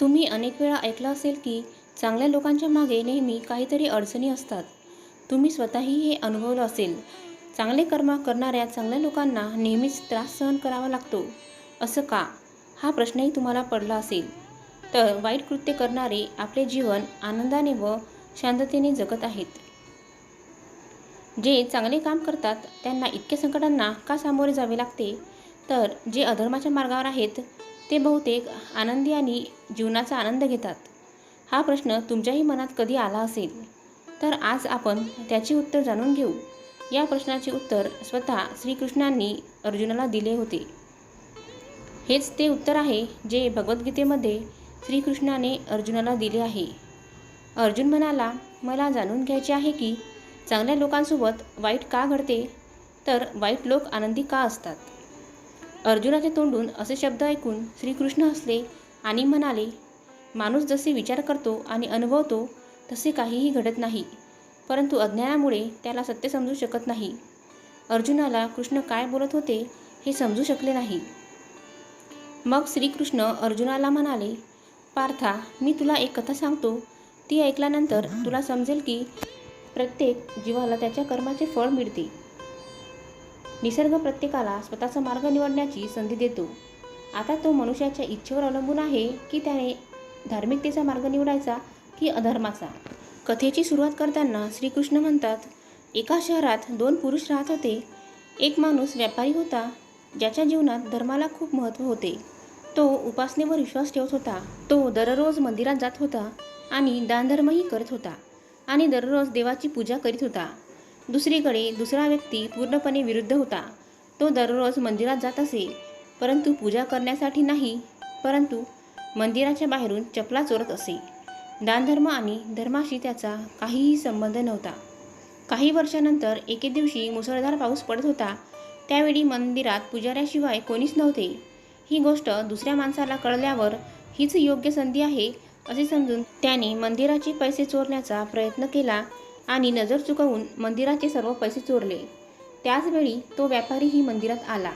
तुम्ही अनेक वेळा ऐकलं असेल की चांगल्या लोकांच्या मागे नेहमी काहीतरी अडचणी असतात. तुम्ही स्वतःही हे अनुभवलं असेल. चांगले कर्म करणाऱ्या चांगल्या लोकांना नेहमीच त्रास सहन करावा लागतो. असं का? हा प्रश्नही तुम्हाला पडला असेल. तर वाईट कृत्य करणारे आपले जीवन आनंदाने व शांततेने जगत आहेत. जे चांगले काम करतात त्यांना इतक्या संकटांना का सामोरे जावे लागते? तर जे अधर्माच्या मार्गावर आहेत ते बहुतेक आनंदी आणि जीवनाचा आनंद घेतात. हा प्रश्न तुमच्याही मनात कधी आला असेल? तर आज आपण त्याचे उत्तर जाणून घेऊ. या प्रश्नाचे उत्तर स्वतः श्रीकृष्णांनी अर्जुनाला दिले होते. हेच ते उत्तर आहे जे भगवद्गीतेमध्ये श्रीकृष्णाने अर्जुनाला दिले आहे. अर्जुन म्हणाला मला जाणून घ्यायचे आहे की चांगल्या लोकांसोबत वाईट का घडते? तर वाईट लोक आनंदी का असतात? अर्जुनाच्या तोंडून असे शब्द ऐकून श्रीकृष्ण हसले आणि म्हणाले माणूस जसे विचार करतो आणि अनुभवतो तसे काहीही घडत नाही परंतु अज्ञानामुळे त्याला सत्य समजू शकत नाही. अर्जुनाला कृष्ण काय बोलत होते हे समजू शकले नाही. मग श्रीकृष्ण अर्जुनाला म्हणाले पार्था मी तुला एक कथा सांगतो. ती ऐकल्यानंतर तुला समजेल की प्रत्येक जीवाला त्याच्या कर्माचे फळ मिळते. निसर्ग प्रत्येकाला स्वतःचा मार्ग निवडण्याची संधी देतो. आता तो मनुष्याच्या इच्छेवर अवलंबून आहे की त्याने धार्मिकतेचा मार्ग निवडायचा की अधर्माचा. कथेची सुरुवात करताना श्रीकृष्ण म्हणतात एका शहरात दोन पुरुष राहत होते. एक माणूस व्यापारी होता ज्याच्या जीवनात धर्माला खूप महत्त्व होते. तो उपासनेवर विश्वास ठेवत होता. तो दररोज मंदिरात जात होता आणि दानधर्मही करत होता आणि दररोज देवाची पूजा करीत होता. दुसरीकडे दुसरा व्यक्ती पूर्णपणे विरुद्ध होता. तो दररोज मंदिरात जात असे. परंतु पूजा करण्यासाठी नाही परंतु मंदिराच्या बाहेरून चपला चोरत असे. दानधर्म आणि धर्माशी त्याचा काहीही संबंध नव्हता. काही वर्षानंतर एके दिवशी मुसळधार पाऊस पडत होता. त्यावेळी मंदिरात पुजाऱ्याशिवाय कोणीच नव्हते. ही गोष्ट दुसऱ्या माणसाला कळल्यावर हीच योग्य संधी आहे असे समजून त्याने मंदिराचे पैसे चोरण्याचा प्रयत्न केला. आणि नजर चुकवून मंदिराचे सर्व पैसे चोरले. त्याचवेळी तो व्यापारीही मंदिरात आला.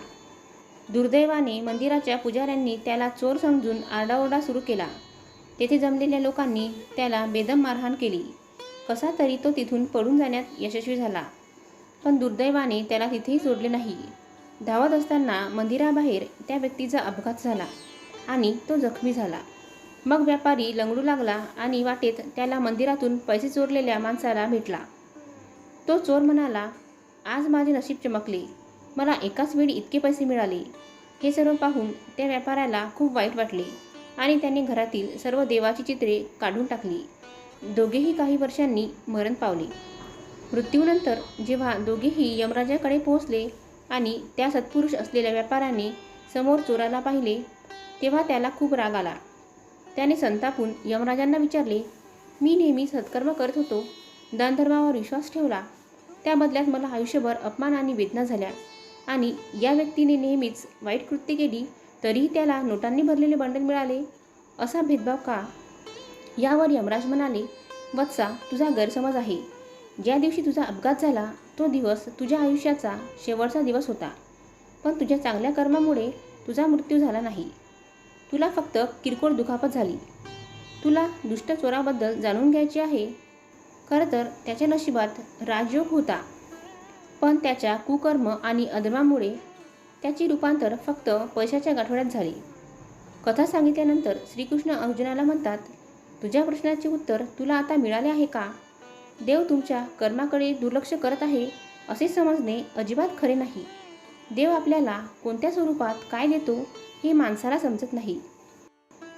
दुर्दैवाने मंदिराच्या पुजाऱ्यांनी त्याला चोर समजून आरडाओरडा सुरू केला. तेथे जमलेल्या लोकांनी त्याला बेदम मारहाण केली. कसा तरी तो तिथून पडून जाण्यात यशस्वी झाला. पण दुर्दैवाने त्याला तिथेही सोडले नाही. धावत असताना मंदिराबाहेर त्या व्यक्तीचा अपघात झाला आणि तो जखमी झाला. मग व्यापारी लंगडू लागला आणि वाटेत त्याला मंदिरातून पैसे चोरलेल्या माणसाला भेटला. तो चोर म्हणाला आज माझे नशीब चमकले. मला एकाच वेळी इतके पैसे मिळाले. हे सर्व पाहून त्या व्यापाऱ्याला खूप वाईट वाटले आणि त्याने घरातील सर्व देवाची चित्रे काढून टाकली. दोघेही काही वर्षांनी मरण पावले. मृत्यूनंतर जेव्हा दोघेही यमराजाकडे पोहोचले आणि त्या सत्पुरुष असलेल्या व्यापाऱ्याने समोर चोराला पाहिले तेव्हा त्याला खूप राग आला. त्याने संतापून यमराजांना विचारले मी नेहमी सत्कर्म करत होतो. दानधर्मावर विश्वास ठेवला. त्या बदल्यात मला आयुष्यभर अपमान आणि वेदना झाल्या. आणि या व्यक्तीने नेहमीच वाईट कृत्य केली तरीही त्याला नोटांनी भरलेले बंडल मिळाले. असा भेदभाव का? यावर यमराज म्हणाले वत्सा तुझा गैरसमज आहे. ज्या दिवशी तुझा अपघात झाला तो दिवस तुझ्या आयुष्याचा शेवटचा दिवस होता. पण तुझ्या चांगल्या कर्मामुळे तुझा मृत्यू झाला नाही. तुला फक्त किरकोळ दुखापत झाली. तुला दुष्ट चोराबद्दल जाणून घ्यायचे आहे. खरं तर त्याच्या नशिबात राजयोग होता. पण त्याच्या कुकर्म आणि अधर्मामुळे त्याचे रूपांतर फक्त पैशाच्या गाठोड्यात झाले. कथा सांगितल्यानंतर श्रीकृष्ण अर्जुनाला म्हणतात तुझ्या प्रश्नाचे उत्तर तुला आता मिळाले आहे का? देव तुमच्या कर्माकडे दुर्लक्ष करत आहे असे समजणे अजिबात खरे नाही. देव आपल्याला कोणत्या स्वरूपात काय देतो हे माणसाला समजत नाही.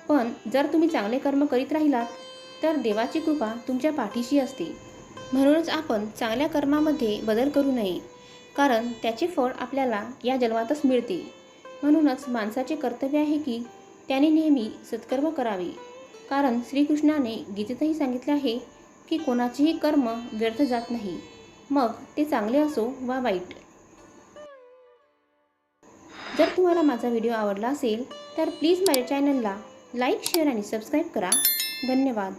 पण जर तुम्ही चांगले कर्म करीत राहिलात तर देवाची कृपा तुमच्या पाठीशी असते. म्हणूनच आपण चांगल्या कर्मामध्ये बदल करू नये कारण त्याचे फळ आपल्याला या जन्मातच मिळते. म्हणूनच माणसाचे कर्तव्य आहे की त्याने नेहमी सत्कर्म करावे. कारण श्रीकृष्णाने गीतेतही सांगितले आहे की कोणाचेही कर्म व्यर्थ जात नाही. मग ते चांगले असो वा वाईट. जर तुम्हाला माझा व्हिडिओ आवडला असेल तर प्लीज माझ्या चॅनलला लाईक शेअर आणि सबस्क्राईब करा. धन्यवाद.